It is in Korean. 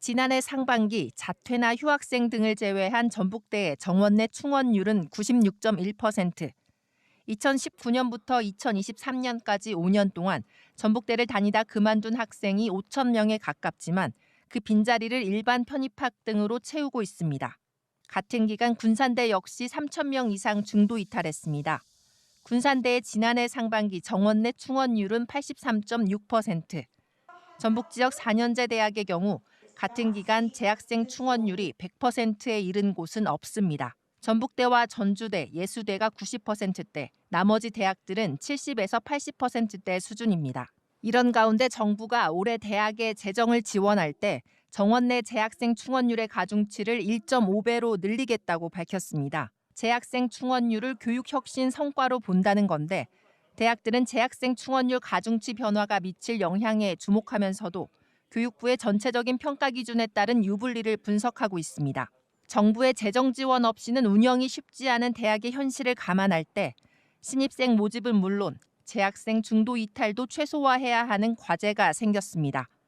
지난해 상반기 자퇴나 휴학생 등을 제외한 전북대의 정원 내 충원율은 96.1%. 2019년부터 2023년까지 5년 동안 전북대를 다니다 그만둔 학생이 5천 명에 가깝지만 그 빈자리를 일반 편입학 등으로 채우고 있습니다. 같은 기간 군산대 역시 3천 명 이상 중도 이탈했습니다. 군산대의 지난해 상반기 정원 내 충원율은 83.6%. 전북 지역 4년제 대학의 경우 같은 기간 재학생 충원율이 100%에 이른 곳은 없습니다. 전북대와 전주대, 예수대가 90%대, 나머지 대학들은 70에서 80%대 수준입니다. 이런 가운데 정부가 올해 대학에 재정을 지원할 때 정원 내 재학생 충원율의 가중치를 1.5배로 늘리겠다고 밝혔습니다. 재학생 충원율을 교육혁신 성과로 본다는 건데 대학들은 재학생 충원율 가중치 변화가 미칠 영향에 주목하면서도 교육부의 전체적인 평가 기준에 따른 유불리를 분석하고 있습니다. 정부의 재정 지원 없이는 운영이 쉽지 않은 대학의 현실을 감안할 때 신입생 모집은 물론 재학생 중도 이탈도 최소화해야 하는 과제가 생겼습니다.